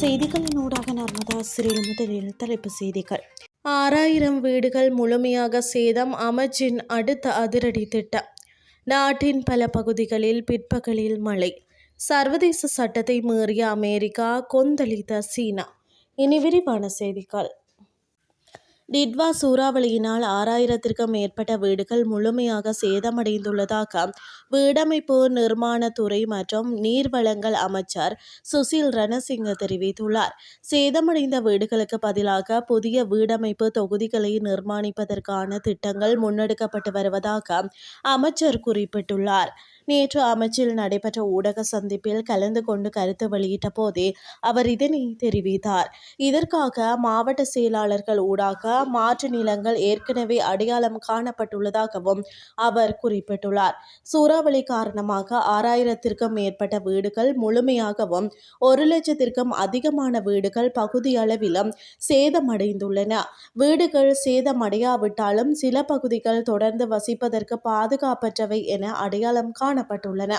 செய்திகளின் ஊடாக நர்மதா சிறில் முதலில் தலைப்பு செய்திகள். ஆறாயிரம் வீடுகள் முழுமையாக சேதம் அமைச்சின் அடுத்த அதிரடி திட்டம். நாட்டின் பல பகுதிகளில் பிற்பகலில் மழை. சர்வதேச சட்டத்தை மீறிய அமெரிக்கா கொந்தளித்த சீனா. இனி விரிவான செய்திகள். டிட்வா சூறாவளியினால் ஆறாயிரத்திற்கும் மேற்பட்ட வீடுகள் முழுமையாக சேதமடைந்துள்ளதாக வீடமைப்பு நிர்மாணத்துறை மற்றும் நீர்வளங்கள் அமைச்சர் சுசில் ரணசிங்க தெரிவித்துள்ளார். சேதமடைந்த வீடுகளுக்கு பதிலாக புதிய வீடமைப்பு தொகுதிகளை நிர்மாணிப்பதற்கான திட்டங்கள் முன்னெடுக்கப்பட்டு வருவதாக அமைச்சர் குறிப்பிட்டுள்ளார். நேற்று அமைச்சில் நடைபெற்ற ஊடக சந்திப்பில் கலந்து கொண்டு கருத்து வெளியிட்ட போதே அவர் இதனை தெரிவித்தார். இதற்காக மாவட்ட செயலாளர்கள் ஊடாக மாற்று நிலங்கள் ஏற்கனவே அடையாளம் காணப்பட்டுள்ளதாகவும் அவர் குறிப்பிட்டுள்ளார். சூறாவளி காரணமாக ஆறாயிரத்திற்கும் மேற்பட்ட வீடுகள் முழுமையாகவும் ஒரு லட்சத்திற்கும் அதிகமான வீடுகள் பகுதி அளவிலும் சேதமடைந்துள்ளன. வீடுகள் சேதமடையாவிட்டாலும் சில பகுதிகள் தொடர்ந்து வசிப்பதற்கு பாதுகாப்பற்றவை என அடையாளம் காணப்பட்டுள்ளன.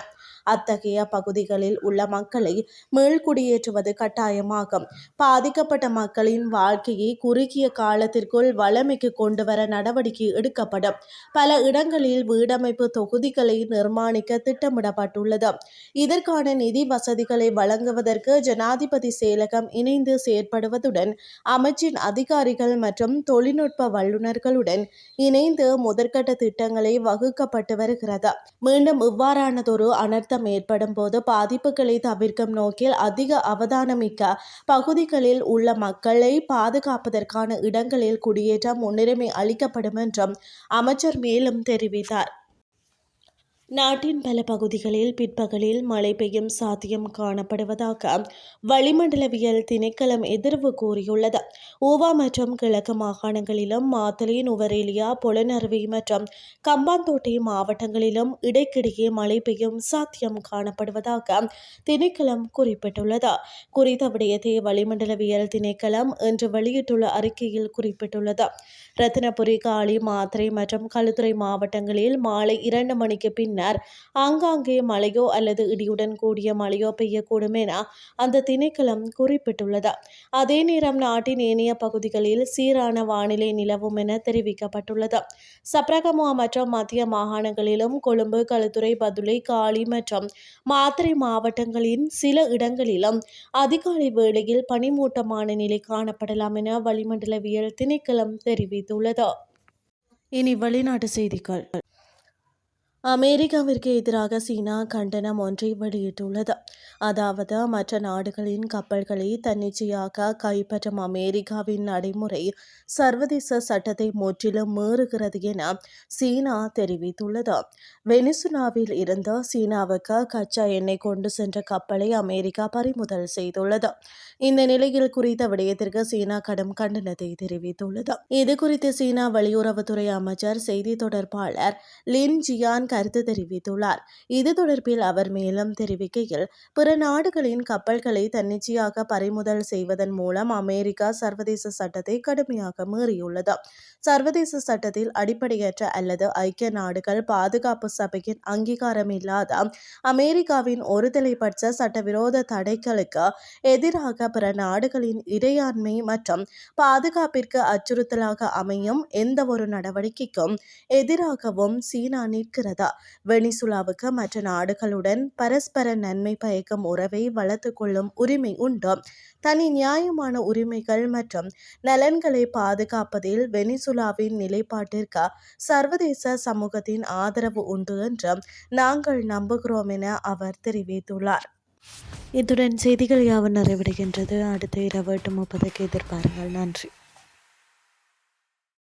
அத்தகைய பகுதிகளில் உள்ள மக்களை மீள்குடியேற்றுவது கட்டாயமாகும். பாதிக்கப்பட்ட மக்களின் வாழ்க்கையை குறுகிய காலத்திற்குள் வளமைக்கு கொண்டுவர நடவடிக்கை எடுக்கப்படும். பல இடங்களில் வீடமைப்பு தொகுதிகளை நிர்மாணிக்க திட்டமிடப்பட்டுள்ளது. இதற்கான நிதி வசதிகளை வழங்குவதற்கு ஜனாதிபதி செயலகம் இணைந்து செயற்படுவதுடன் அமைச்சின் அதிகாரிகள் மற்றும் தொழில்நுட்ப வல்லுநர்களுடன் இணைந்து முதற்கட்ட திட்டங்களை வகுக்கப்பட்டு வருகிறது. மீண்டும் இவ்வாறானதொரு அனர்த்தம் ஏற்படும் போது பாதிப்புகளை தவிர்க்கும் நோக்கில் அதிக அவதானமிக்க பகுதிகளில் உள்ள மக்களை பாதுகாப்பதற்கான இடங்களில் குடியேற்ற முன்னுரிமை அளிக்கப்படும் என்றும் அமைச்சர் மேலும் தெரிவித்தார். நாட்டின் பல பகுதிகளில் பிற்பகலில் மழை பெய்யும் சாத்தியம் காணப்படுவதாக வளிமண்டலவியல் திணைக்களம் எதிர்வு கூறியுள்ளது. ஓவா மற்றும் கிழக்கு மாகாணங்களிலும் மாத்தளை நுவரேலியா பொலனருவி மற்றும் கம்பாந்தோட்டை மாவட்டங்களிலும் இடைக்கிடையே மழை பெய்யும் சாத்தியம் காணப்படுவதாக திணைக்களம் குறிப்பிட்டுள்ளது. குறித்த விடயத்தை வளிமண்டலவியல் திணைக்களம் இன்று வெளியிட்டுள்ள அறிக்கையில் குறிப்பிட்டுள்ளது. ரத்தினபுரி காளி மாத்திரை மற்றும் களுத்துறை மாவட்டங்களில் மாலை இரண்டு மணிக்கு பின்னர் கூறினார். ஆங்காங்கே மழையோ அல்லது இடியுடன் கூடிய மழையோ பெய்யக்கூடும் என அந்த திணைக்களம் குறிப்பிட்டுள்ளது. அதே நேரம் நாட்டின் ஏனைய பகுதிகளில் சீரான வானிலை நிலவும் என தெரிவிக்கப்பட்டுள்ளது. சப்ரகமுவா மற்றும் மத்திய மாகாணங்களிலும் கொழும்பு களுத்துறை பதுளை காளி மற்றும் மாத்திரை மாவட்டங்களின் சில இடங்களிலும் அதிகாலை வேளையில் பனிமூட்டமான நிலை காணப்படலாம் என வளிமண்டலவியல் திணைக்களம் தெரிவித்துள்ளது. இனி வெளிநாட்டு செய்திகள். அமெரிக்காவிற்கு எதிராக சீனா கண்டனம் ஒன்றை வெளியிட்டுள்ளது. அதாவது மற்ற நாடுகளின் கப்பல்களை தன்னிச்சையாக கைப்பற்றும் அமெரிக்காவின் நடைமுறை சர்வதேச சட்டத்தை முற்றிலும் மீறுகிறது என சீனா தெரிவித்துள்ளது. வெனிசுலாவில் இருந்து சீனாவுக்கு கச்சா எண்ணெய் கொண்டு சென்ற கப்பலை அமெரிக்கா பறிமுதல் செய்துள்ளது. இந்த நிலையில் குறித்த விடயத்திற்கு சீனா கடும் கண்டனத்தை தெரிவித்துள்ளது. இது குறித்து சீனா வெளியுறவுத்துறை அமைச்சர் செய்தி தொடர்பாளர் லின் ஜியான் கருத்து தெரிவித்துள்ளார். இது தொடர்பில் அவர் மேலும் தெரிவிக்கையில் பிற நாடுகளின் கப்பல்களை தன்னிச்சையாக பறிமுதல் செய்வதன் மூலம் அமெரிக்கா சர்வதேச சட்டத்தை கடுமையாக மீறியுள்ளது. சர்வதேச சட்டத்தில் அடிப்படையற்ற அல்லது ஐக்கிய நாடுகள் பாதுகாப்பு சபையின் அங்கீகாரம் இல்லாத அமெரிக்காவின் ஒருதலைப்பட்ச சட்டவிரோத தடைகளுக்கு எதிராக பிற நாடுகளின் இறையாண்மை மற்றும் பாதுகாப்பிற்கு அச்சுறுத்தலாக அமையும் எந்த ஒரு நடவடிக்கைக்கும் எதிராகவும் சீனா நிற்கிறது. வெனிசுலாவுக்கு மற்ற நாடுகளுடன் பரஸ்பர நன்மை பயக்கும் உறவை வளர்த்து கொள்ளும் உரிமை உண்டு? தனி நியாயமான உரிமைகள் மற்றும் நலன்களை பாதுகாப்பதில் வெனிசுலாவின் நிலைப்பாட்டிற்கு சர்வதேச சமூகத்தின் ஆதரவு உண்டு என்று நாங்கள் நம்புகிறோம் என அவர் தெரிவித்துள்ளார். இத்துடன் செய்திகள் யாவும் நிறைவடைகின்றது. அடுத்த இரவு எட்டு முப்பதுக்கு எதிர்பாருங்கள். நன்றி.